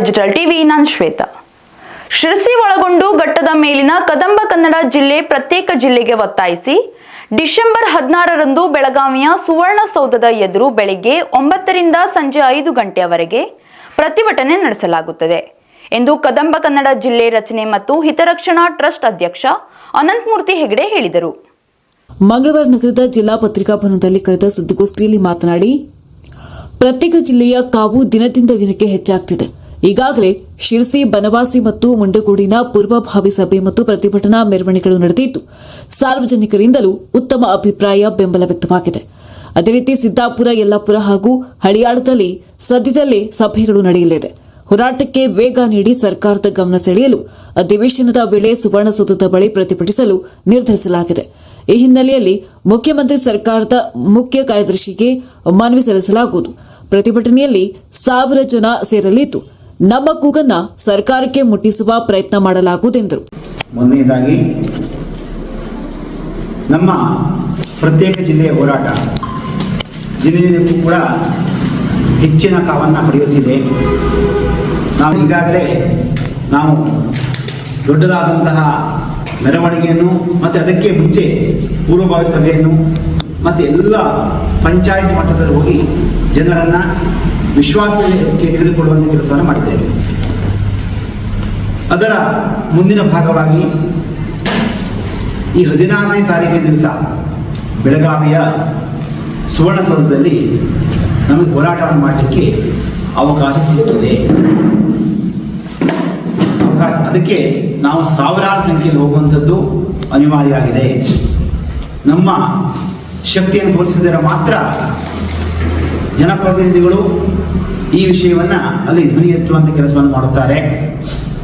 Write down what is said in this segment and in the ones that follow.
Digital TV ನಾನು ಶ್ವೇತಾ. ಶಿರಸಿ ಒಳಗೊಂಡು ಘಟ್ಟದ ಮೇಲಿನ ಕದಂಬ ಕನ್ನಡ ಜಿಲ್ಲೆ ಪ್ರತ್ಯೇಕ ಜಿಲ್ಲೆಗೆ ಒತ್ತಾಯಿಸಿ ಡಿಸೆಂಬರ್ ಹದಿನಾರರಂದು ಬೆಳಗಾವಿಯ ಸುವರ್ಣಸೌಧದ ಎದುರು ಬೆಳಿಗ್ಗೆ ಒಂಬತ್ತರಿಂದ ಸಂಜೆ ಐದು ಗಂಟೆಯವರೆಗೆ ಪ್ರತಿಭಟನೆ ನಡೆಸಲಾಗುತ್ತದೆ ಎಂದು ಕದಂಬ ಕನ್ನಡ ಜಿಲ್ಲೆ ರಚನೆ ಮತ್ತು ಹಿತರಕ್ಷಣಾ ಟ್ರಸ್ಟ್ ಅಧ್ಯಕ್ಷ ಅನಂತಮೂರ್ತಿ ಹೆಗಡೆ ಹೇಳಿದರು. ಮಂಗಳವಾರ ನಗರದ ಜಿಲ್ಲಾ ಪತ್ರಿಕಾ ಭವನದಲ್ಲಿ ಕರೆದ ಸುದ್ದಿಗೋಷ್ಠಿಯಲ್ಲಿ ಮಾತನಾಡಿ, ಪ್ರತ್ಯೇಕ ಜಿಲ್ಲೆಯ ಕಾವು ದಿನದಿಂದ ದಿನಕ್ಕೆ ಹೆಚ್ಚಾಗ್ತಿದೆ. ಈಗಾಗಲೇ ಶಿರಸಿ, ಬನವಾಸಿ ಮತ್ತು ಮುಂಡಗೋಡಿನ ಪೂರ್ವಭಾವಿ ಸಭೆ ಮತ್ತು ಪ್ರತಿಭಟನಾ ಮೆರವಣಿಗೆಗಳು ನಡೆದಿದ್ದು, ಸಾರ್ವಜನಿಕರಿಂದಲೂ ಉತ್ತಮ ಅಭಿಪ್ರಾಯ ಬೆಂಬಲ ವ್ಯಕ್ತವಾಗಿದೆ. ಅದೇ ರೀತಿ ಸಿದ್ದಾಪುರ, ಯಲ್ಲಾಪುರ ಹಾಗೂ ಹಳಿಯಾಳದಲ್ಲಿ ಸದ್ಯದಲ್ಲೇ ಸಭೆಗಳು ನಡೆಯಲಿದೆ. ಹೋರಾಟಕ್ಕೆ ವೇಗ ನೀಡಿ ಸರ್ಕಾರದ ಗಮನ ಸೆಳೆಯಲು ಅಧಿವೇಶನದ ವೇಳೆ ಸುವರ್ಣಸೌಧದ ಬಳಿ ಪ್ರತಿಭಟಿಸಲು ನಿರ್ಧರಿಸಲಾಗಿದೆ. ಈ ಹಿನ್ನೆಲೆಯಲ್ಲಿ ಮುಖ್ಯಮಂತ್ರಿ ಸರ್ಕಾರದ ಮುಖ್ಯ ಕಾರ್ಯದರ್ಶಿಗೆ ಮನವಿ ಸಲ್ಲಿಸಲಾಗುವುದು. ಪ್ರತಿಭಟನೆಯಲ್ಲಿ ಸಾವಿರ ಜನ ಸೇರಲಿದ್ದು ನಮ್ಮ ಕೂಗನ್ನ ಸರ್ಕಾರಕ್ಕೆ ಮುಟ್ಟಿಸುವ ಪ್ರಯತ್ನ ಮಾಡಲಾಗುವುದೆಂದರು. ಮೊದಲನೇದಾಗಿ ನಮ್ಮ ಪ್ರತ್ಯೇಕ ಜಿಲ್ಲೆಯ ಹೋರಾಟ ದಿನದಿನಕ್ಕೂ ಕೂಡ ಹೆಚ್ಚಿನ ಕಾವನ್ನು ಪಡೆಯುತ್ತಿದೆ. ನಾವು ಈಗಾಗಲೇ ನಾವು ದೊಡ್ಡದಾದಂತಹ ಮೆರವಣಿಗೆಯನ್ನು ಮತ್ತು ಅದಕ್ಕೆ ಮುಂಚೆ ಪೂರ್ವಭಾವಿ ಸಭೆಯನ್ನು ಮತ್ತು ಎಲ್ಲ ಪಂಚಾಯತ್ ಮಟ್ಟದಲ್ಲಿ ಹೋಗಿ ಜನರನ್ನು ವಿಶ್ವಾಸಕ್ಕೆ ತೆಗೆದುಕೊಳ್ಳುವಂಥ ಕೆಲಸವನ್ನು ಮಾಡಿದ್ದೇವೆ. ಅದರ ಮುಂದಿನ ಭಾಗವಾಗಿ ಈ ಹದಿನಾರನೇ ತಾರೀಕಿನ ದಿವಸ ಬೆಳಗಾವಿಯ ಸುವರ್ಣಸೌಧದಲ್ಲಿ ನಮಗೆ ಹೋರಾಟವನ್ನು ಮಾಡಲಿಕ್ಕೆ ಅವಕಾಶ ಸಿಗುತ್ತದೆ ಅವಕಾಶ ಅದಕ್ಕೆ ನಾವು ಸಾವಿರಾರು ಸಂಖ್ಯೆಯಲ್ಲಿ ಹೋಗುವಂಥದ್ದು ಅನಿವಾರ್ಯ ಆಗಿದೆ ನಮ್ಮ ಶಕ್ತಿಯನ್ನು ತೋರಿಸಿದರೆ ಮಾತ್ರ ಜನಪ್ರತಿನಿಧಿಗಳು ಈ ವಿಷಯವನ್ನು ಅಲ್ಲಿ ಧ್ವನಿ ಎತ್ತುವಂಥ ಕೆಲಸವನ್ನು ಮಾಡುತ್ತಾರೆ.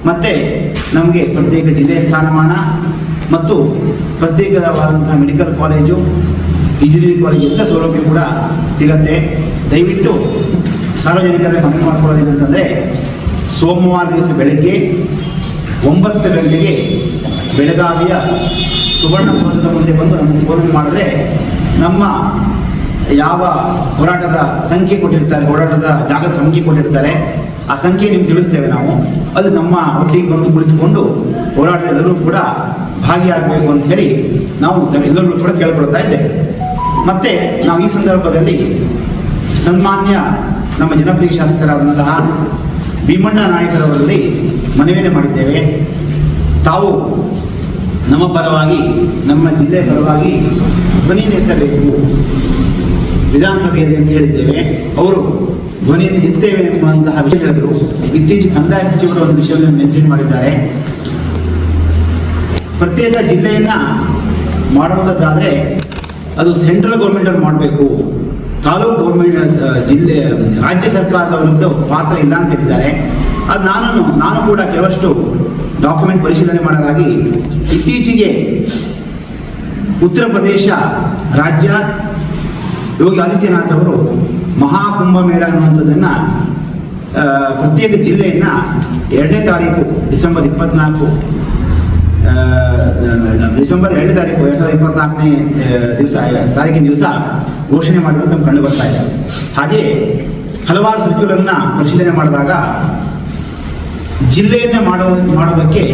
ಮತ್ತು ನಮಗೆ ಪ್ರತ್ಯೇಕ ಜಿಲ್ಲೆಯ ಸ್ಥಾನಮಾನ ಮತ್ತು ಪ್ರತ್ಯೇಕವಾದಂತಹ ಮೆಡಿಕಲ್ ಕಾಲೇಜು ಇಂಜಿನಿಯರಿಂಗ್ ಕಾಲೇಜ್ ಎಲ್ಲ ಸೌಲಭ್ಯ ಕೂಡ ಸಿಗತ್ತೆ. ದಯವಿಟ್ಟು ಸಾರ್ವಜನಿಕರಿಗೆ ಮನವಿ ಮಾಡ್ಕೊಳ್ಳೋದೇನಂತಂದರೆ ಸೋಮವಾರ ದಿವಸ ಬೆಳಗ್ಗೆ ಒಂಬತ್ತು ಗಂಟೆಗೆ ಬೆಳಗಾವಿಯ ಸುವರ್ಣಸೌಧದ ಮುಂದೆ ಬಂದು ನಮಗೆ ಫೋನ್ ಮಾಡಿದ್ರೆ ನಮ್ಮ ಯಾವ ಹೋರಾಟದ ಸಂಖ್ಯೆ ಕೊಟ್ಟಿರ್ತಾರೆ, ಹೋರಾಟದ ಜಾಗದ ಸಂಖ್ಯೆ ಕೊಟ್ಟಿರ್ತಾರೆ, ಆ ಸಂಖ್ಯೆ ನಿಮ್ಗೆ ತಿಳಿಸ್ತೇವೆ ನಾವು. ಅದು ನಮ್ಮ ಒಟ್ಟಿಗೆ ಬಂದು ಕುಳಿತುಕೊಂಡು ಹೋರಾಟದೆಲ್ಲರೂ ಕೂಡ ಭಾಗಿಯಾಗಬೇಕು ಅಂತ ಹೇಳಿ ನಾವು ಎಲ್ಲರೂ ಕೂಡ ಕೇಳ್ಕೊಳ್ತಾ ಇದ್ದೇವೆ. ಮತ್ತೆ ನಾವು ಈ ಸಂದರ್ಭದಲ್ಲಿ ಸನ್ಮಾನ್ಯ ನಮ್ಮ ಜನಪ್ರಿಯ ಶಾಸಕರಾದಂತಹ ಭೀಮಣ್ಣ ನಾಯಕರವರಲ್ಲಿ ಮನವಿಯನ್ನು ಮಾಡಿದ್ದೇವೆ. ತಾವು ನಮ್ಮ ಪರವಾಗಿ, ನಮ್ಮ ಜಿಲ್ಲೆ ಪರವಾಗಿ ಧ್ವನಿ ಎತ್ತಬೇಕು. ವಿಧಾನಸಭೆಯಲ್ಲಿ ಅಂತ ಹೇಳಿದ್ದೇವೆ, ಅವರು ಧ್ವನಿಯನ್ನು ಎತ್ತೇವೆ ಎಂಬಂತಹ ವಿಷಯ ಹೇಳಿದರು ಇತ್ತೀಚೆಗೆ ಕಂದಾಯ ಸಚಿವರು ಒಂದು ವಿಷಯವನ್ನು ಮೆನ್ಷನ್ ಮಾಡಿದ್ದಾರೆ. ಪ್ರತ್ಯೇಕ ಜಿಲ್ಲೆಯನ್ನ ಮಾಡುವಂಥದ್ದಾದರೆ ಅದು ಸೆಂಟ್ರಲ್ ಗೌರ್ಮೆಂಟಲ್ಲಿ ಮಾಡಬೇಕು. ತಾಲೂಕು ಗೌರ್ಮೆಂಟ್ ಜಿಲ್ಲೆ, ರಾಜ್ಯ ಸರ್ಕಾರದ ವಿರುದ್ಧ ಪಾತ್ರ ಇಲ್ಲ ಅಂತ ಹೇಳಿದ್ದಾರೆ. ಅದು ನಾನು ನಾನು ಕೂಡ ಕೆಲವಷ್ಟು ಡಾಕ್ಯುಮೆಂಟ್ ಪರಿಶೀಲನೆ ಮಾಡೋದಾಗಿ ಇತ್ತೀಚೆಗೆ ಉತ್ತರ ಪ್ರದೇಶ ರಾಜ್ಯ ಯೋಗಿ ಆದಿತ್ಯನಾಥ್ ಅವರು ಮಹಾಕುಂಭಮೇಳ ಅನ್ನುವಂಥದ್ದನ್ನು ಅನ್ನುವಂಥದ್ದನ್ನ ಪ್ರತ್ಯೇಕ ಜಿಲ್ಲೆಯನ್ನು ಎರಡನೇ ತಾರೀಕು ಡಿಸೆಂಬರ್ ಇಪ್ಪತ್ನಾಲ್ಕು ಡಿಸೆಂಬರ್ ಎರಡನೇ ತಾರೀಕು ಎರಡು ಸಾವಿರದ ಇಪ್ಪತ್ನಾಲ್ಕನೇ ದಿವಸ, ತಾರೀಕಿನ ದಿವಸ ಘೋಷಣೆ ಮಾಡಿರೋದು ತಮ್ಮ ಕಂಡು ಬರ್ತಾ ಇದೆ. ಹಾಗೆ ಹಲವಾರು ಸರ್ಕ್ಯುಲರ್ನ ಪರಿಶೀಲನೆ ಮಾಡಿದಾಗ ಜಿಲ್ಲೆಯನ್ನು ಮಾಡೋ, ಮಾಡೋದಕ್ಕೆ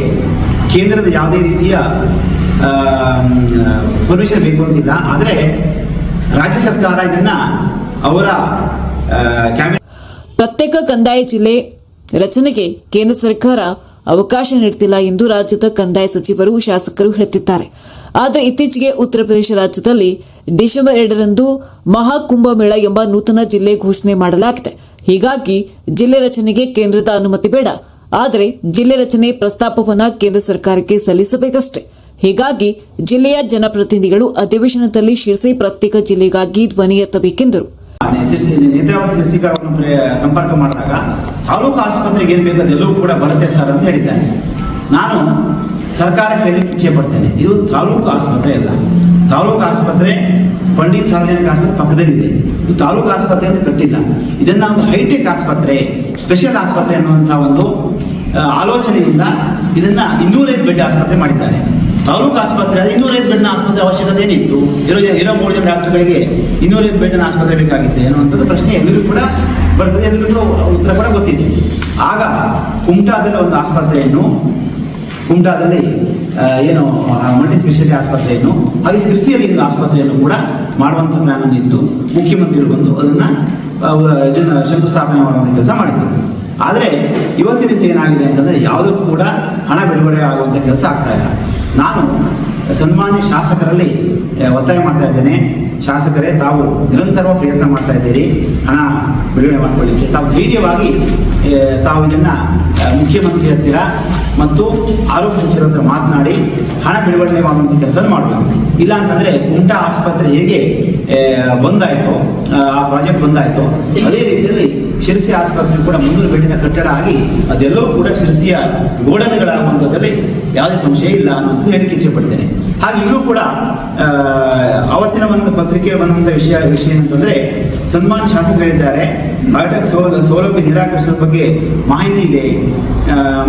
ಕೇಂದ್ರದ ಯಾವುದೇ ರೀತಿಯ ಪರ್ಮಿಷನ್ ಬೇಕು ಅಂತಿಲ್ಲ. ಆದರೆ ರಾಜ್ಯ ಸರ್ಕಾರ ಇದನ್ನ ಅವರ ಪ್ರತ್ಯೇಕ ಕಂದಾಯ ಜಿಲ್ಲೆ ರಚನೆಗೆ ಕೇಂದ್ರ ಸರ್ಕಾರ ಅವಕಾಶ ನೀಡುತ್ತಿಲ್ಲ ಎಂದು ರಾಜ್ಯದ ಕಂದಾಯ ಸಚಿವರು, ಶಾಸಕರು ಹೇಳುತ್ತಿದ್ದಾರೆ. ಆದರೆ ಇತ್ತೀಚೆಗೆ ಉತ್ತರ ಪ್ರದೇಶ ರಾಜ್ಯದಲ್ಲಿ ಡಿಸೆಂಬರ್ ಎರಡರಂದು ಮಹಾಕುಂಭಮೇಳ ಎಂಬ ನೂತನ ಜಿಲ್ಲೆ ಘೋಷಣೆ ಮಾಡಲಾಗಿದೆ. ಹೀಗಾಗಿ ಜಿಲ್ಲೆ ರಚನೆಗೆ ಕೇಂದ್ರದ ಅನುಮತಿ ಬೇಡ. ಆದರೆ ಜಿಲ್ಲೆ ರಚನೆ ಪ್ರಸ್ತಾಪವನ್ನು ಕೇಂದ್ರ ಸರ್ಕಾರಕ್ಕೆ ಸಲ್ಲಿಸಬೇಕಷ್ಟೇ. ಹೀಗಾಗಿ ಜಿಲ್ಲೆಯ ಜನಪ್ರತಿನಿಧಿಗಳು ಅಧಿವೇಶನದಲ್ಲಿ ಶಿರಸಿ ಪ್ರತ್ಯೇಕ ಜಿಲ್ಲೆಗಾಗಿ ಧ್ವನಿ ಎತ್ತಬೇಕೆಂದರು. ಸಂಪರ್ಕ ಮಾಡಿದಾಗ ತಾಲೂಕು ಆಸ್ಪತ್ರೆಗೆ ಏನು ಬೇಕು ಅದೆಲ್ಲವೂ ಕೂಡ ಬರುತ್ತೆ ಸರ್ ಅಂತ ಹೇಳಿದ್ದಾರೆ. ನಾನು ಸರ್ಕಾರಕ್ಕೆ ಹೇಳಲಿಕ್ಕೆ ಇಚ್ಛೆ ಪಡ್ತೇನೆ. ಇದು ತಾಲೂಕು ಆಸ್ಪತ್ರೆ ಅಲ್ಲ. ತಾಲೂಕು ಆಸ್ಪತ್ರೆ ಪಂಡಿತ್ ಸಾರ್ವಜನಿಕ ಆಸ್ಪತ್ರೆ ಪಕ್ಕದಲ್ಲಿದೆ. ಇದು ತಾಲೂಕು ಆಸ್ಪತ್ರೆ ಅಂತ ಕಟ್ಟಿಲ್ಲ. ಇದನ್ನ ಒಂದು ಹೈಟೆಕ್ ಆಸ್ಪತ್ರೆ, ಸ್ಪೆಷಲ್ ಆಸ್ಪತ್ರೆ ಅನ್ನುವಂಥ ಒಂದು ಆಲೋಚನೆಯಿಂದ ಇದನ್ನ ಇನ್ನೂರೈದು ಬೆಡ್ ಆಸ್ಪತ್ರೆ ಮಾಡಿದ್ದಾರೆ. ತಾಲೂಕು ಆಸ್ಪತ್ರೆ ಆದರೆ ಇನ್ನೂರೈದು ಬೆಡ್ನ ಆಸ್ಪತ್ರೆ ಅವಶ್ಯಕತೆ ಏನಿತ್ತು? ಇರೋ ಇರೋ ಮೂರು ಜನ ಡಾಕ್ಟರ್ಗಳಿಗೆ ಇನ್ನೂರೈದು ಬೆಡ್ನ ಆಸ್ಪತ್ರೆ ಬೇಕಾಗಿತ್ತೆ. ಅನ್ನುವಂಥದ್ದು ಪ್ರಶ್ನೆ ಎಲ್ಲರಿಗೂ ಕೂಡ ಬರ್ತದೆ, ಎಲ್ಲರಿಗೂ ಉತ್ತರ ಕೂಡ ಗೊತ್ತಿದೆ. ಆಗ ಕುಮಟಾದಲ್ಲಿ ಒಂದು ಆಸ್ಪತ್ರೆಯನ್ನು, ಕುಮಟಾದಲ್ಲಿ ಏನು ಮಲ್ಟಿ ಸ್ಪೆಷಾಲಿಟಿ ಆಸ್ಪತ್ರೆಯನ್ನು, ಹಾಗೆ ಸಿರ್ಸಿಯಲ್ಲಿ ಒಂದು ಆಸ್ಪತ್ರೆಯನ್ನು ಕೂಡ ಮಾಡುವಂಥ ಪ್ಲಾನ್ ಇದ್ದು ಮುಖ್ಯಮಂತ್ರಿಗಳು ಬಂದು ಅದನ್ನು ಇದನ್ನು ಶಂಕುಸ್ಥಾಪನೆ ಮಾಡುವಂಥ ಕೆಲಸ ಮಾಡಿದ್ದರು ಆದರೆ ಇವತ್ತಿನ ದಿವಸ ಏನಾಗಿದೆ ಅಂತಂದರೆ, ಯಾವುದಕ್ಕೂ ಕೂಡ ಹಣ ಬಿಡುಗಡೆ ಆಗುವಂಥ ಕೆಲಸ ಆಗ್ತಾ ಇಲ್ಲ. ನಾನು ಸನ್ಮಾನ್ಯ ಶಾಸಕರಲ್ಲಿ ಒತ್ತಾಯ ಮಾಡ್ತಾ ಇದ್ದೇನೆ. ಶಾಸಕರೇ, ತಾವು ನಿರಂತರವಾಗಿ ಪ್ರಯತ್ನ ಮಾಡ್ತಾ ಇದ್ದೀರಿ. ಹಣ ಬಿಡುಗಡೆ ಮಾಡ್ಕೊಳ್ಳಿಕ್ಕೆ. ತಾವು ಧೈರ್ಯವಾಗಿ ತಾವು ಇದನ್ನು ಮುಖ್ಯಮಂತ್ರಿ ಹತ್ತಿರ ಮತ್ತು ಆರೋಗ್ಯ ಸಚಿವರ ಹತ್ರ ಮಾತನಾಡಿ ಹಣ ಬಿಡುಗಡೆ ಮಾಡುವಂಥ ಕೆಲಸ ಮಾಡಬೇಕು. ಇಲ್ಲ ಅಂತಂದರೆ ಕುಂಟಾ ಆಸ್ಪತ್ರೆ ಹೇಗೆ ಬಂದಾಯ್ತು ಆ, ಪ್ರಾಜೆಕ್ಟ್ ಬಂದಾಯ್ತು ಅದೇ ರೀತಿಯಲ್ಲಿ ಶಿರಸಿ ಆಸ್ಪತ್ರೆ ಕೂಡ ಮುನ್ನೂರು ಬೆಡ್ಡಿನ ಕಟ್ಟಡ ಆಗಿ ಅದೆಲ್ಲವೂ ಕೂಡ ಶಿರಸಿಯ ಗೋಡನ್ಗಳಾಗುವಂಥದ್ರಲ್ಲಿ ಯಾವುದೇ ಸಂಶಯ ಇಲ್ಲ ಅನ್ನೋದು ಹೇಳಿಕೆ ಇಚ್ಛೆ ಪಡ್ತೇನೆ. ಹಾಗೆ ಇಲ್ಲೂ ಕೂಡ ಅವತ್ತಿನ ಒಂದು ಪತ್ರಿಕೆ ಬಂದಂಥ ವಿಷಯ ವಿಷಯ ಅಂತಂದರೆ ಸನ್ಮಾನ ಶಾಸಕರಿದ್ದಾರೆ. ಬಯೋಟೆಕ್ ಸೌಲ, ಸೌಲಭ್ಯ ನಿರಾಕರಿಸುವ ಬಗ್ಗೆ ಮಾಹಿತಿ ಇದೆ.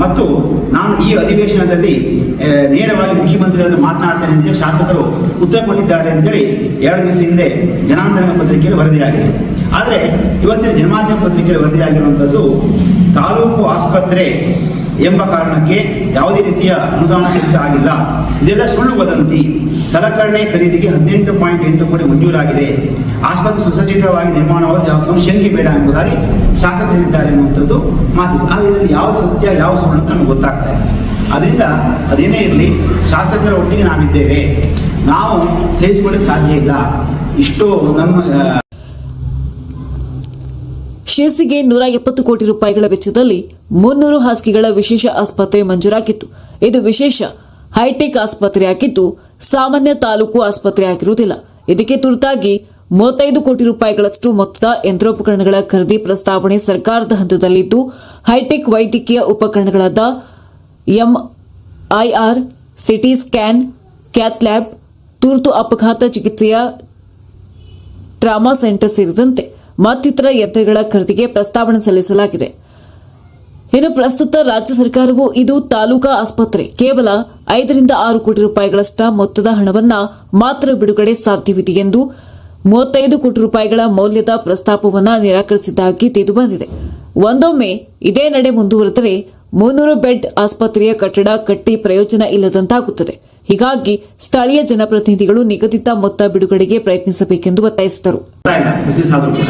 ಮತ್ತು ನಾನು ಈ ಅಧಿವೇಶನದಲ್ಲಿ ನೇರವಾಗಿ ಮುಖ್ಯಮಂತ್ರಿಗಳನ್ನು ಮಾತನಾಡ್ತೇನೆ ಅಂತೇಳಿ ಶಾಸಕರು ಉತ್ತರ ಕೊಟ್ಟಿದ್ದಾರೆ ಅಂತೇಳಿ ಎರಡು ದಿವಸ ಹಿಂದೆ ಜನಾಂತರಂಗ ಪತ್ರಿಕೆಯಲ್ಲಿ ವರದಿಯಾಗಿದೆ. ಆದರೆ ಇವತ್ತಿನ ಜನಮಾಧ್ಯಮ ಪತ್ರಿಕೆಯಲ್ಲಿ ವರದಿಯಾಗಿರುವಂಥದ್ದು ತಾಲೂಕು ಆಸ್ಪತ್ರೆ ಎಂಬ ಕಾರಣಕ್ಕೆ ಯಾವುದೇ ರೀತಿಯ ಅನುದಾನ ಖರೀದಿ ಆಗಿಲ್ಲ. ಇದೆಲ್ಲ ಸುಳ್ಳು ವದಂತಿ. ಸಲಕರಣೆ ಖರೀದಿಗೆ ಹದಿನೆಂಟು ಪಾಯಿಂಟ್ ಎಂಟು ಕೋಟಿ ಮಂಜೂರಾಗಿದೆ. ಆಸ್ಪತ್ರೆ ಸುಸಜ್ಜಿತವಾಗಿ ನಿರ್ಮಾಣವಾದ ಯಾವ ಸಂಶಂಕೆ ಬೇಡ ಎಂಬುದಾಗಿ ಶಾಸಕರು ಹೇಳಿದ್ದಾರೆ ಅನ್ನುವಂಥದ್ದು ಮಾತು. ಆದರೆ ಇದರಲ್ಲಿ ಯಾವ ಸತ್ಯ, ಯಾವ ಸುಳ್ಳು ಅಂತ ನಮಗೆ ಗೊತ್ತಾಗ್ತಾ ಇಲ್ಲ. ಅದರಿಂದ ಅದೇನೇ ಇರಲಿ, ಶಾಸಕರ ಒಟ್ಟಿಗೆ ನಾವಿದ್ದೇವೆ. ನಾವು ಸಹಿಸಿಕೊಳ್ಳಲು ಸಾಧ್ಯ ಇಲ್ಲ. ಇಷ್ಟು ನಮ್ಮ ಶಿರಸಿಗೆ ನೂರ ಎಪ್ಪತ್ತು ಕೋಟಿ ರೂಪಾಯಿಗಳ ವೆಚ್ಚದಲ್ಲಿ ಮುನ್ನೂರು ಹಾಸಿಗೆಗಳ ವಿಶೇಷ ಆಸ್ಪತ್ರೆ ಮಂಜೂರಾಗಿತ್ತು. ಇದು ವಿಶೇಷ ಹೈಟೆಕ್ ಆಸ್ಪತ್ರೆಯಾಗಿದ್ದು ಸಾಮಾನ್ಯ ತಾಲೂಕು ಆಸ್ಪತ್ರೆ ಆಗಿರುವುದಿಲ್ಲ. ಇದಕ್ಕೆ ತುರ್ತಾಗಿ ಮೂವತ್ತೈದು ಕೋಟಿ ರೂಪಾಯಿಗಳಷ್ಟು ಮೊತ್ತದ ಯಂತ್ರೋಪಕರಣಗಳ ಖರೀದಿ ಪ್ರಸ್ತಾವನೆ ಸರ್ಕಾರದ ಹಂತದಲ್ಲಿದ್ದು, ಹೈಟೆಕ್ ವೈದ್ಯಕೀಯ ಉಪಕರಣಗಳಾದ MIR CT scan cath lab, ತುರ್ತು ಅಪಘಾತ ಚಿಕಿತ್ಸೆಯ ಟ್ರಾಮಾ ಸೆಂಟರ್ ಸೇರಿದಂತೆ ಮತ್ತಿತರ ಯಂತ್ರಗಳ ಖರೀದಿಗೆ ಪ್ರಸ್ತಾವನೆ ಸಲ್ಲಿಸಲಾಗಿದೆ. ಇನ್ನು ಪ್ರಸ್ತುತ ರಾಜ್ಯ ಸರ್ಕಾರವು ಇದು ತಾಲೂಕಾ ಆಸ್ಪತ್ರೆ ಕೇವಲ ಐದರಿಂದ ಆರು ಕೋಟಿ ರೂಪಾಯಿಗಳಷ್ಟ ಮೊತ್ತದ ಹಣವನ್ನ ಮಾತ್ರ ಬಿಡುಗಡೆ ಸಾಧ್ಯವಿದೆ ಎಂದು ಮೂವತ್ತೈದು ಕೋಟಿ ರೂಪಾಯಿಗಳ ಮೌಲ್ಯದ ಪ್ರಸ್ತಾಪವನ್ನು ನಿರಾಕರಿಸಿದ್ದಾಗಿ ತಿಳಿದು ಬಂದಿದೆ ಒಂದೊಮ್ಮೆ ಇದೇ ನಡೆ ಮುಂದುವರೆದರೆ ಮುನ್ನೂರು ಬೆಡ್ ಆಸ್ಪತ್ರೆಯ ಕಟ್ಟಡ ಕಟ್ಟಿ ಪ್ರಯೋಜನ ಇಲ್ಲದಂತಾಗುತ್ತದೆ. ಹೀಗಾಗಿ ಸ್ಥಳೀಯ ಜನಪ್ರತಿನಿಧಿಗಳು ನಿಗದಿತ ಮೊತ್ತ ಬಿಡುಗಡೆಗೆ ಪ್ರಯತ್ನಿಸಬೇಕೆಂದು ಒತ್ತಾಯಿಸಿದರು. ಬರ್ತಾ ಇಲ್ಲ ಬ್ರಿಟಿಷ್ ಆದರೂ ಕೂಡ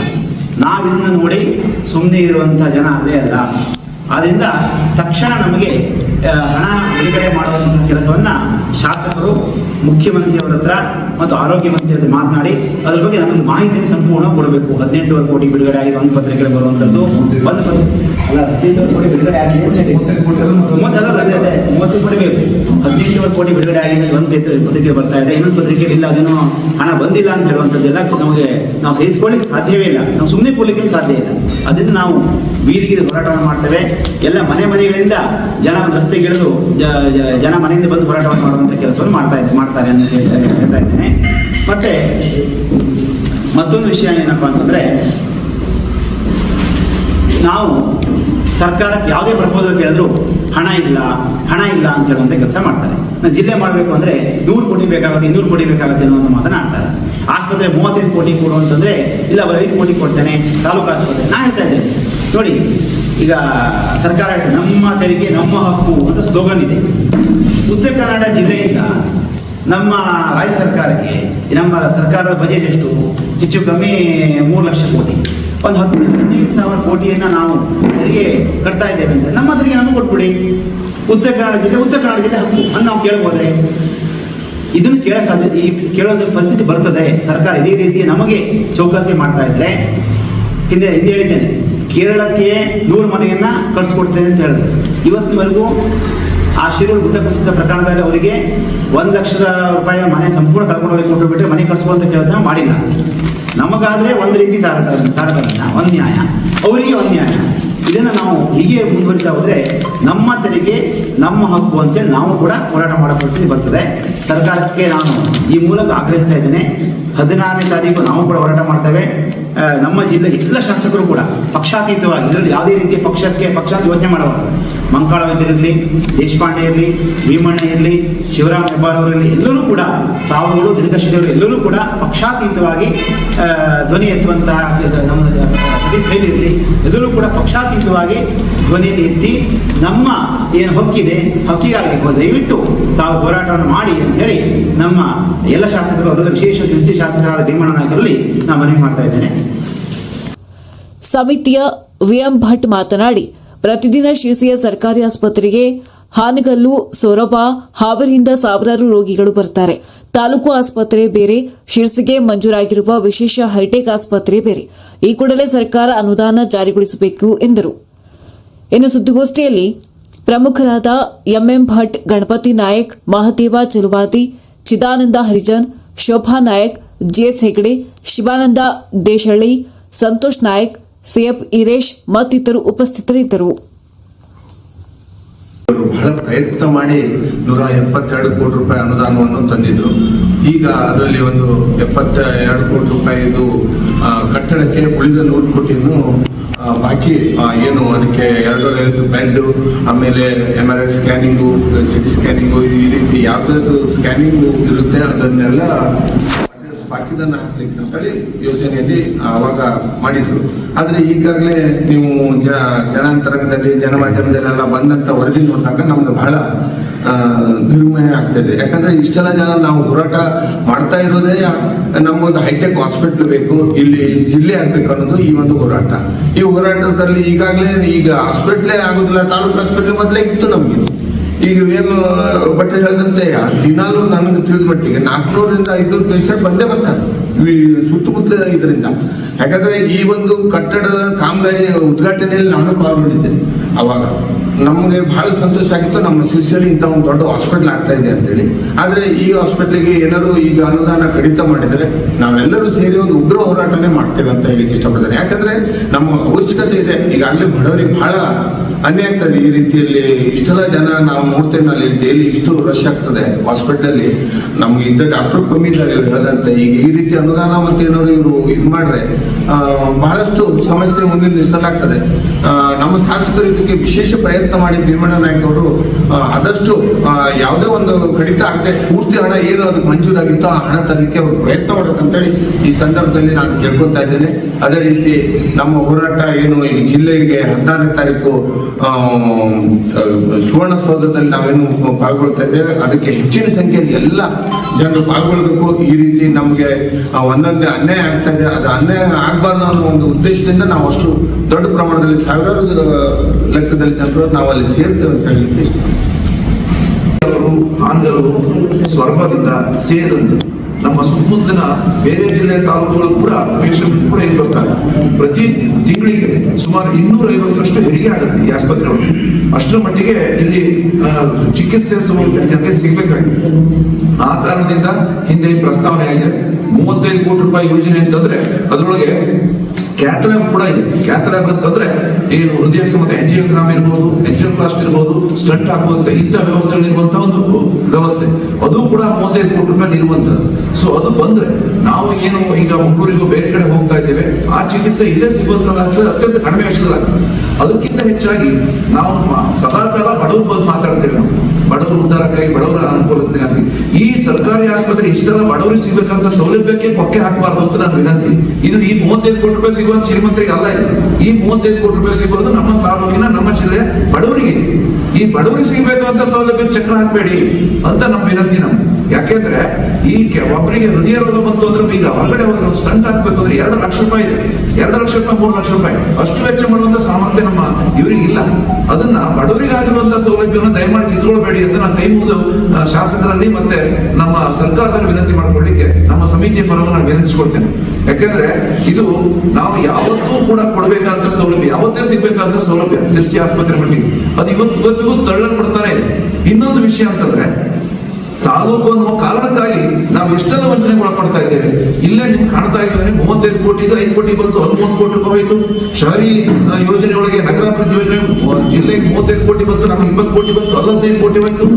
ನಾವು ಇದನ್ನ ನೋಡಿ ಸುಮ್ಮನೆ ಇರುವಂತಹ ಜನ ಅಲ್ಲೇ ಅಲ್ಲ. ಆದ್ದರಿಂದ ತಕ್ಷಣ ನಮಗೆ ಹಣ ಬಿಡುಗಡೆ ಮಾಡುವಂತಹ ಕೆಲಸವನ್ನ ಶಾಸಕರು ಮುಖ್ಯಮಂತ್ರಿಯವರ ಹತ್ರ ಮತ್ತು ಆರೋಗ್ಯ ಮಂತ್ರಿ ಮಾತನಾಡಿ, ಅದ್ರ ಬಗ್ಗೆ ನಮಗೆ ಮಾಹಿತಿಯನ್ನು ಸಂಪೂರ್ಣ ಕೊಡಬೇಕು. ಹದಿನೆಂಟುವರೆ ಕೋಟಿ ಬಿಡುಗಡೆ ಆಗಿದೆ ಒಂದು ಪತ್ರಿಕೆ ಬರುವಂಥದ್ದು ಒಂದು ಪತ್ರಿಕೆ ಅಲ್ಲ, ಹದಿನೆಂಟುವರೆ ಕೋಟಿ ಬಿಡುಗಡೆ ಆಗಿದೆ ಮೂವತ್ತು ಕೋಟಿ ಬೇಕು. ಕೋಟಿ ಬಿಡುಗಡೆ ಆಗಿದೆ ಒಂದು ಪತ್ರಿಕೆ- ಪತ್ರಿಕೆ ಬರ್ತಾ ಇದೆ. ಇನ್ನೊಂದು ಪತ್ರಿಕೆಯಲ್ಲಿ ಇಲ್ಲ ಅದೇನೋ ಹಣ ಬಂದಿಲ್ಲ ಅಂತ ಹೇಳುವಂಥದ್ದೆಲ್ಲ ನಮಗೆ ನಾವು ಸಹಿಸ್ಕೊಳ್ಳಿಕ್ಕೆ ಸಾಧ್ಯವೇ ಇಲ್ಲ. ನಾವು ಸುಮ್ಮನೆ ಕೊಡ್ಲಿಕ್ಕೆ ಸಾಧ್ಯ ಇಲ್ಲ. ಅದರಿಂದ ನಾವು ಬೀದಿಗೆ ಹೋರಾಟವನ್ನು ಮಾಡ್ತೇವೆ. ಎಲ್ಲ ಮನೆ ಮನೆಗಳಿಂದ ಜನ ರಸ್ತೆಗೆ ಇಳಿದು, ಜ- ಜ- ಜನ ಮನೆಯಿಂದ ಬಂದು ಹೋರಾಟವನ್ನು ಮಾಡುವಂಥ ಕೆಲಸವನ್ನು ಮಾಡ್ತಾ ಮಾಡ್ತಾರೆ ಅಂತ ಹೇಳಿ- ಹೇಳ್ತಾ ಇದ್ದೇನೆ. ಮತ್ತೆ ಮತ್ತೊಂದು ವಿಷಯ ಏನಪ್ಪ ಅಂತಂದ್ರೆ, ನಾವು ಸರ್ಕಾರಕ್ಕೆ ಯಾವುದೇ ಪ್ರಪೋಸಲ್ ಕೇಳಿದ್ರು ಹಣ ಇಲ್ಲ ಹಣ ಇಲ್ಲ ಅಂತ ಹೇಳುವಂಥ ಕೆಲಸ ಮಾಡ್ತಾರೆ. ನಾನು ಜಿಲ್ಲೆ ಮಾಡಬೇಕು ಅಂದರೆ ನೂರು ಕೋಟಿ ಬೇಕಾಗುತ್ತೆ, ಇನ್ನೂರು ಕೋಟಿ ಬೇಕಾಗುತ್ತೆ ಅನ್ನೋ ಒಂದು ಆಡ್ತಾರೆ ಆಸ್ಪತ್ರೆ ಮೂವತ್ತೈದು ಕೋಟಿ ಕೊಡು ಅಂತಂದರೆ, ಇಲ್ಲ ಐದು ಕೋಟಿ ಕೊಡ್ತೇನೆ, ತಾಲೂಕು ಆಸ್ಪತ್ರೆ. ನಾ ಹೇಳ್ತಾ ಇದ್ದೇನೆ. ನೋಡಿ ಈಗ ಸರ್ಕಾರ ನಮ್ಮ ತೆರಿಗೆ, ನಮ್ಮ ಹಕ್ಕು ಅಂತ ಸ್ಲೋಗನ್ ಇದೆ. ಉತ್ತರ ಕನ್ನಡ ಜಿಲ್ಲೆಯಿಂದ ನಮ್ಮ ರಾಜ್ಯ ಸರ್ಕಾರಕ್ಕೆ, ನಮ್ಮ ಸರ್ಕಾರದ ಬಜೆಟ್ ಎಷ್ಟು? ಹೆಚ್ಚು ಕಮ್ಮಿ ಮೂರು ಲಕ್ಷ ಕೋಟಿ. ಒಂದು ಹತ್ತು ಹದಿನೈದು ಸಾವಿರ ಕೋಟಿಯನ್ನು ನಾವು ತೆರಿಗೆ ಕಟ್ತಾ ಇದ್ದೇವೆ ಅಂದರೆ ನಮ್ಮ ತೆರಿಗೆ ನಮಗೆ ಕೊಟ್ಬಿಡಿ. ಉತ್ತರ ಕನ್ನಡ ಜಿಲ್ಲೆ, ಉತ್ತರ ಕನ್ನಡ ಜಿಲ್ಲೆ ಹಕ್ಕು ಅಂತ ನಾವು ಕೇಳ್ಬೋದೆ ಇದನ್ನು ಕೇಳೋ ಸಾಧ್ಯ, ಈ ಕೇಳೋದ ಪರಿಸ್ಥಿತಿ ಬರ್ತದೆ. ಸರ್ಕಾರ ಇದೇ ರೀತಿ ನಮಗೆ ಚೌಕಾಸಿ ಮಾಡ್ತಾ ಇದ್ರೆ. ಹಿಂದೆ ಹಿಂದೆ ಹೇಳಿದ್ದೇನೆ. ಕೇರಳಕ್ಕೆ ನೂರು ಮನೆಯನ್ನ ಕಳಿಸ್ಕೊಡ್ತೇನೆ ಅಂತ ಹೇಳಿದ್ರು. ಇವತ್ತಿನವರೆಗೂ ಆ ಶಿರೂರು ಗುಡ್ಡ ಪ್ರಕರಣದಲ್ಲಿ ಅವರಿಗೆ ಒಂದು ಲಕ್ಷದ ರೂಪಾಯಿ ಮನೆ ಸಂಪೂರ್ಣ ಕಳ್ಕೊಂಡು ಕೊಟ್ಟು ಬಿಟ್ಟರೆ ಮನೆ ಕಳಿಸುವಂಥ ಕೇಳ್ತಾ ಮಾಡಿಲ್ಲ. ನಮಗಾದ್ರೆ ಒಂದು ರೀತಿ ತಾರತಮ್ಯ ನ್ಯಾಯ. ಅವರಿಗೆ ಅನ್ಯಾಯ ನ್ಯಾಯ. ಇದನ್ನು ನಾವು ಹೀಗೆ ಮುಂದುವರಿತಾ ಹೋದರೆ ನಮ್ಮ ತೆರಿಗೆ ನಮ್ಮ ಹಕ್ಕು ಅಂತೇಳಿ ನಾವು ಕೂಡ ಹೋರಾಟ ಮಾಡೋ ಪರಿಸ್ಥಿತಿ ಬರ್ತದೆ. ಸರ್ಕಾರಕ್ಕೆ ನಾನು ಈ ಮೂಲಕ ಆಗ್ರಹಿಸ್ತಾ ಇದ್ದೇನೆ. ಹದಿನಾರನೇ ತಾರೀಕು ನಾವು ಕೂಡ ಹೋರಾಟ ಮಾಡ್ತೇವೆ. ನಮ್ಮ ಜಿಲ್ಲೆ ಎಲ್ಲ ಶಾಸಕರು ಕೂಡ ಪಕ್ಷಾತೀತವಾಗಿ, ಇದರಲ್ಲಿ ಯಾವುದೇ ರೀತಿಯ ಪಕ್ಷಕ್ಕೆ ಪಕ್ಷ ಯೋಚನೆ ಮಾಡಬಾರ್ದು. ಮಂಕಾಳ ವೈದ್ಯರಿರಲಿ ದೇಶಪಾಂಡೆ ಇರಲಿ, ಭೀಮಣ್ಣ ಇರಲಿ, ಶಿವರಾಮ್ ಹೆಬ್ಬಾರ್ ಅವರಲ್ಲಿ ಎಲ್ಲರೂ ಕೂಡ ತಾವುಗಳು ದಿನಕಶಿವರು ಎಲ್ಲರೂ ಕೂಡ ಪಕ್ಷಾತೀತವಾಗಿ ಧ್ವನಿ ಎತ್ತುವಂತಹ ನಮ್ಮ ಇರಲಿ, ಎಲ್ಲರೂ ಕೂಡ ಪಕ್ಷಾತೀತವಾಗಿ ಧ್ವನಿಯಲ್ಲಿ ಎತ್ತಿ, ನಮ್ಮ ಏನು ಹಕ್ಕಿದೆ ಹಕ್ಕಿಗಾಗಿ ದಯವಿಟ್ಟು ತಾವು ಹೋರಾಟವನ್ನು ಮಾಡಿ ಅಂತ ಹೇಳಿ, ನಮ್ಮ ಎಲ್ಲ ಶಾಸಕರು, ಅದರಲ್ಲೂ ವಿಶೇಷ ತಿಳಿಸಿ ಶಾಸಕರಾದ ಭೀಮಣ್ಣ ನಾಯಕರಲ್ಲಿ ನಾನು ಮನವಿ ಮಾಡ್ತಾ ಇದ್ದೇನೆ. ಸಮಿತಿಯ ವಿಎಂ ಭಟ್ ಮಾತನಾಡಿ ಪ್ರತಿದಿನ ಶಿರಸಿಯ ಸರ್ಕಾರಿ ಆಸ್ಪತ್ರೆಗೆ ಹಾನಗಲ್ಲು, ಸೊರಬ ಹಾವೇರಿಯಿಂದ ಸಾವಿರಾರು ರೋಗಿಗಳು ಬರ್ತಾರೆ. ತಾಲೂಕು ಆಸ್ಪತ್ರೆ ಬೇರೆ, ಶಿರಸಿಗೆ ಮಂಜೂರಾಗಿರುವ ವಿಶೇಷ ಹೈಟೆಕ್ ಆಸ್ಪತ್ರೆ ಬೇರೆ. ಈ ಕೂಡಲೇ ಸರ್ಕಾರ ಅನುದಾನ ಜಾರಿಗೊಳಿಸಬೇಕು ಎಂದರು. ಇನ್ನು ಸುದ್ದಿಗೋಷ್ಠಿಯಲ್ಲಿ ಪ್ರಮುಖರಾದ MM Bhat, Ganapati Nayak, Mahadeva Chaluvadi, Chidananda Harijan, Shobha Nayak, GS Hegde, Shivananda Deshalli, Santosh Nayak CF Eeresh ಮತ್ತಿತರು ಉಪಸ್ಥಿತರಿದ್ದರು. ಬಹಳ ಪ್ರಯತ್ನ ಮಾಡಿ ನೂರ ಎಪ್ಪತ್ತೆರಡು ಕೋಟಿ ರೂಪಾಯಿ ಅನುದಾನವನ್ನು ತಂದಿದ್ರು. ಈಗ ಅದರಲ್ಲಿ ಒಂದು ಎಪ್ಪತ್ತ ಎರಡು ಕೋಟಿ ರೂಪಾಯಿದು ಕಟ್ಟಡಕ್ಕೆ ಉಳಿದ ನೂರು ಕೋಟಿನೂ ಬಾಕಿ ಏನು ಅದಕ್ಕೆ ಎರಡೂವರೆ ಐವತ್ತು ಬೆಡ್, ಆಮೇಲೆ M R I scanning C T scanning, ಈ ರೀತಿ ಯಾವುದಾದ್ರು ಸ್ಕ್ಯಾನಿಂಗು ಇರುತ್ತೆ ಅದನ್ನೆಲ್ಲ ಬಾಕಿದನ್ನ ಹಾಕ್ಲಿಕ್ಕೆ ಅಂತೇಳಿ ಯೋಜನೆಯಲ್ಲಿ ಆವಾಗ ಮಾಡಿದ್ರು. ಆದ್ರೆ ಈಗಾಗಲೇ ನೀವು ಜ ಜನಾಂತರಂಗದಲ್ಲಿ, ಜನಮಾಧ್ಯಮದಲ್ಲೆಲ್ಲ ಬಂದಂತ ವರದಿ ನೋಡಿದಾಗ ನಮ್ಗೆ ಬಹಳ ದುರ್ಮಯ ಆಗ್ತದೆ ಯಾಕಂದ್ರೆ ಇಷ್ಟೆಲ್ಲ ಜನ ನಾವು ಹೋರಾಟ ಮಾಡ್ತಾ ಇರೋದೇ ನಮಗೊಂದು ಹೈಟೆಕ್ ಹಾಸ್ಪಿಟ್ಲ್ ಬೇಕು, ಇಲ್ಲಿ ಜಿಲ್ಲೆ ಆಗ್ಬೇಕು ಅನ್ನೋದು ಈ ಒಂದು ಹೋರಾಟ. ಈ ಹೋರಾಟದಲ್ಲಿ ಈಗಾಗಲೇ ಈಗ ಹಾಸ್ಪಿಟ್ಲೇ ಆಗೋದಿಲ್ಲ, ತಾಲೂಕು ಹಾಸ್ಪಿಟ್ಲ್ ಮೊದಲೇ ಇತ್ತು ನಮ್ಗೆ. ಈಗ ಏನು, ಬಟ್ಟೆ ಹೇಳಿದಂತೆ ದಿನಾಲು ನನಗೆ ತಿಳಿದ ಮಟ್ಟಿಗೆ ನಾಲ್ಕುನೂರಿಂದ ಐದುನೂರು ಪೇಷಂಟ್ ಬಂದೇ ಬರ್ತಾರೆ. ಸುತ್ತಮುತ್ತಲ ಇದರಿಂದ. ಯಾಕಂದ್ರೆ ಈ ಒಂದು ಕಟ್ಟಡದ ಕಾಮಗಾರಿ ಉದ್ಘಾಟನೆಯಲ್ಲಿ ನಾನು ಪಾಲ್ಗೊಂಡಿದ್ದೆ. ಅವಾಗ ನಮಗೆ ಬಹಳ ಸಂತೋಷ ಆಗಿತ್ತು. ನಮ್ಮ ಸಿಸಿಯಲ್ಲಿ ಇಂಥ ಒಂದು ದೊಡ್ಡ ಹಾಸ್ಪಿಟಲ್ ಆಗ್ತಾ ಇದೆ ಅಂತೇಳಿ. ಆದ್ರೆ ಈ ಹಾಸ್ಪಿಟ್ಲಿಗೆ ಏನಾದ್ರು ಈಗ ಅನುದಾನ ಕಡಿತ ಮಾಡಿದರೆ ನಾವೆಲ್ಲರೂ ಸೇರಿ ಒಂದು ಉಗ್ರ ಹೋರಾಟನೇ ಮಾಡ್ತೇವೆ ಅಂತ ಹೇಳಿಕ್ಕೆ ಇಷ್ಟಪಡ್ತಾರೆ ಯಾಕಂದ್ರೆ ನಮ್ಮ ಅವಶ್ಯಕತೆ ಇದೆ. ಈಗಾಗಲೇ ಬಡವರಿಗೆ ಬಹಳ ಆಗ್ತದೆ ಈ ರೀತಿಯಲ್ಲಿ ಇಷ್ಟೆಲ್ಲ ಜನ ನಾವು ನೋಡ್ತೇವೆ ಅಲ್ಲಿ ಡೈಲಿ ಇಷ್ಟು ರಶ್ ಆಗ್ತದೆ ಹಾಸ್ಪಿಟಲ್ ನಮ್ಗೆ ಇದ್ದ ಡಾಕ್ಟರ್ ಕಮ್ಮಿ ಇಲ್ಲ ಇವ್ರು ಹೇಳದಂತೆ ಈಗ ಈ ರೀತಿ ಅನುದಾನ ಮತ್ತೆ ಏನಾದ್ರು ಇವರು ಇದು ಮಾಡ್ರೆ ಬಹಳಷ್ಟು ಸಮಸ್ಯೆ ಮುಂದೆ ನಿಲ್ಲಿಸಲಾಗ್ತದೆ ನಮ್ಮ ಶಾಸಕರು ಇದಕ್ಕೆ ವಿಶೇಷ ಪ್ರಯತ್ನ ಮಾಡಿ ಭೀಮಣ್ಣ ನಾಯ್ಕ ಅವರು ಆದಷ್ಟು ಯಾವುದೇ ಒಂದು ಕಡಿತ ಆಗದೆ ಪೂರ್ತಿ ಹಣ ಏನು ಅದಕ್ಕೆ ಮಂಜೂರಾಗಿತ್ತು ಆ ಹಣ ತರಲಿಕ್ಕೆ ಅವರು ಪ್ರಯತ್ನ ಮಾಡಬೇಕಂತೇಳಿ ಈ ಸಂದರ್ಭದಲ್ಲಿ ನಾನು ಕೇಳ್ಕೊತಾ ಇದ್ದೇನೆ. ಅದೇ ರೀತಿ ನಮ್ಮ ಹೋರಾಟ ಏನು ಈ ಜಿಲ್ಲೆಗೆ ಹದಿನಾರನೇ ತಾರೀಕು ಸುವರ್ಣ ಸೌಧದಲ್ಲಿ ನಾವೇನು ಪಾಲ್ಗೊಳ್ತಾ ಇದ್ದೇವೆ, ಅದಕ್ಕೆ ಹೆಚ್ಚಿನ ಸಂಖ್ಯೆಯಲ್ಲಿ ಎಲ್ಲ ಜನರು ಪಾಲ್ಗೊಳ್ಬೇಕು ಈ ರೀತಿ ನಮಗೆ ಒಂದೊಂದೇ ಅನ್ಯಾಯ ಆಗ್ತಾ ಇದೆ. ಅದು ಅನ್ಯಾಯ ಆಗಬಾರ್ದು ಅನ್ನೋ ಒಂದು ಉದ್ದೇಶದಿಂದ ನಾವು ಅಷ್ಟು ದೊಡ್ಡ ಪ್ರಮಾಣದಲ್ಲಿ ಸಾವಿರಾರು ಲೆಕ್ಕದಲ್ಲಿ ಜನರು ನಾವು ಅಲ್ಲಿ ಸೇರ್ತೇವೆ ಅಂತ ಹೇಳಲಿಕ್ಕೆ ಆಂಧ್ರರು, ಸ್ವರ್ಗದಿಂದ ಸೇರಿದಂತೆ ನಮ್ಮ ಸುತ್ತಮುತ್ತಲಿನ ಬೇರೆ ಜಿಲ್ಲೆಯ ತಾಲೂಕುಗಳು ಕೂಡ ಪೇಷಂಟ್ ಕೂಡ ಇಲ್ಲಿ ಬರ್ತಾರೆ. ಪ್ರತಿ ತಿಂಗಳಿಗೆ ಸುಮಾರು ಇನ್ನೂರ ಐವತ್ತರಷ್ಟು ಹೆರಿಗೆ ಆಗುತ್ತೆ ಈ ಆಸ್ಪತ್ರೆ ಒಳಗೆ ಅಷ್ಟರ ಮಟ್ಟಿಗೆ ಇಲ್ಲಿ ಚಿಕಿತ್ಸೆ ಜೊತೆ ಸಿಗ್ಬೇಕಾಗಿದೆ. ಆ ಕಾರಣದಿಂದ ಹಿಂದೆ ಪ್ರಸ್ತಾವನೆ ಆಗಿದೆ. ಮೂವತ್ತೈದು ಕೋಟಿ ರೂಪಾಯಿ ಯೋಜನೆ ಅಂತಂದ್ರೆ ಅದರೊಳಗೆ ಕ್ಯಾಥ್ಲ್ಯಾಬ್ ಕೂಡ ಇದೆ. ಕ್ಯಾಥ್ಲ್ಯಾಬ್ ಅಂತಂದ್ರೆ ಏನು ಹೃದಯ ಸಂಬಂಧ ಎಂಜಿಯೋಗ್ರಾಮ್ ಇರ್ಬೋದು ಎಂಜಿಯೋಪ್ಲಾಸ್ಟ್ ಇರ್ಬೋದು ಸ್ಟಂಟ್ ಹಾಕುವಂತ ಇಂಥ ವ್ಯವಸ್ಥೆಗಳಿರುವಂತಹ ಒಂದು ವ್ಯವಸ್ಥೆ. ಅದು ಕೂಡ ಮೂವತ್ತೈದು ಕೋಟಿ ರೂಪಾಯಿ ಇರುವಂತದ್ದು ಸೊ ಅದು ಬಂದ್ರೆ ನಾವು ಏನು ಈಗ ಮಂಗಳೂರಿಗೂ ಬೇರೆ ಕಡೆ ಹೋಗ್ತಾ ಇದ್ದೇವೆ. ಆ ಚಿಕಿತ್ಸೆ ಇಲ್ಲೇ ಸಿಗುವಂತ ಅತ್ಯಂತ ಕಡಿಮೆ ವೆಚ್ಚದಲ್ಲಾಗ್ತದೆ ಅದಕ್ಕಿಂತ ಹೆಚ್ಚಾಗಿ ನಾವು ಸದಾಕಾಲ ಬಡವ್ರ ಬಗ್ಗೆ ಮಾತಾಡ್ತೇವೆ ನಾವು. ಬಡವರು ಕೈ ಬಡವರ ಅನುಕೂಲತೆಗಾಗಿ ಈ ಸರ್ಕಾರಿ ಆಸ್ಪತ್ರೆ ಇಷ್ಟೆಲ್ಲ ಬಡವರಿಗೆ ಸಿಗಬೇಕಂತ ಸೌಲಭ್ಯಕ್ಕೆ ಕೊಕ್ಕೆ ಹಾಕಬಾರ್ದು ಅಂತ ನಾನು ವಿನಂತಿ. ಇದು ಈ ಮೂವತ್ತೈದು ಕೋಟಿ ರೂಪಾಯಿ ಸಿಗುವಂತ ಶ್ರೀಮಂತರಿಗೆ ಅಲ್ಲ ಇದು. ಈ ಮೂವತ್ತೈದು ಕೋಟಿ ರೂಪಾಯಿ ಸಿಗೋದು ನಮ್ಮ ತಾಲೂಕಿನ, ನಮ್ಮ ಜಿಲ್ಲೆಯ ಬಡವರಿಗೆ. ಈ ಬಡವರಿಗೆ ಸಿಗಬೇಕು ಅಂತ ಸೌಲಭ್ಯ ಚಕ್ರ ಹಾಕ್ಬೇಡಿ ಅಂತ ನಮ್ಮ ವಿನಂತಿ ನಮ್ಮ ಯಾಕೆಂದ್ರೆ ಈ ಒಬ್ಬರಿಗೆ ಹೃದಯ ರೋಗ ಬಂತು ಅಂದ್ರೆ ಈಗ ಹೊರಗಡೆ ಒಂದು ಸ್ಟಂಟ್ ಹಾಕ್ಬೇಕು ಅಂದ್ರೆ ಎರಡು ಲಕ್ಷ ರೂಪಾಯಿ ಇದೆ. ಎರಡು ಲಕ್ಷ ರೂಪಾಯಿ, ಮೂರು ಲಕ್ಷ ರೂಪಾಯಿ. ಅಷ್ಟು ವೆಚ್ಚ ಮಾಡುವಂತ ಸಾಮರ್ಥ್ಯ ನಮ್ಮ ಇವರಿಗೆ ಇಲ್ಲ. ಅದನ್ನ ಬಡವರಿಗೆ ಆಗಿರುವಂತ ಸೌಲಭ್ಯವನ್ನು ದಯಮಾಡಿ ಕಿತ್ಕೊಳ್ಬೇಡಿ ಅಂತ ನಾನು ಕೈ ಮುಗಿದು ಶಾಸಕರಲ್ಲಿ ಮತ್ತೆ ನಮ್ಮ ಸರ್ಕಾರದಲ್ಲಿ ವಿನಂತಿ ಮಾಡ್ಕೊಳ್ಳಿಕ್ಕೆ ನಮ್ಮ ಸಮಿತಿಯ ಪರವಾಗಿ ನಾನು ವಿನಂತಿಸ್ಕೊಳ್ತೇನೆ. ಯಾಕೆಂದ್ರೆ ಇದು ನಾವು ಯಾವತ್ತೂ ಕೂಡ ಕೊಡಬೇಕಾದ ಸೌಲಭ್ಯ, ಯಾವತ್ತೇ ಸಿಗ್ಬೇಕಾದ ಸೌಲಭ್ಯ, ಸಿರ್ಸಿ ಆಸ್ಪತ್ರೆ ಮಟ್ಟಿಗೆ ಅದು ಇವತ್ತು ಇವತ್ತಿಗೂ ತಳ್ಳಲ್ಪಡ್ತಾನೆ ಇದೆ. ಇನ್ನೊಂದು ವಿಷಯ ಅಂತಂದ್ರೆ, ತಾಲೂಕು ಅನ್ನೋ ಕಾರಣಕ್ಕಾಗಿ ನಾವು ಎಷ್ಟೆಲ್ಲ ವಂಚನೆ ಒಳಪಡ್ತಾ ಇದ್ದೇವೆ. ಇಲ್ಲೇ ನಿಮ್ಗೆ ಕಾಣ್ತಾ ಇದ್ದೇವೆ ಮೂವತ್ತೈದು ಕೋಟಿದು ಐದು ಕೋಟಿ ಬಂತು ಹದಿಮೂರು ಕೋಟಿ ಹೋಯಿತು. ಶಹರಿ ಯೋಜನೆ ಒಳಗೆ ನಗರಾಭಿವೃದ್ಧಿ ಯೋಜನೆ, ಜಿಲ್ಲೆಗೆ ಮೂವತ್ತೈದು ಕೋಟಿ ಬಂತು, ನಮಗೆ ಇಪ್ಪತ್ತು ಕೋಟಿ ಬಂತು ಹದಿನೈದು ಕೋಟಿ ಹೋಯ್ತು.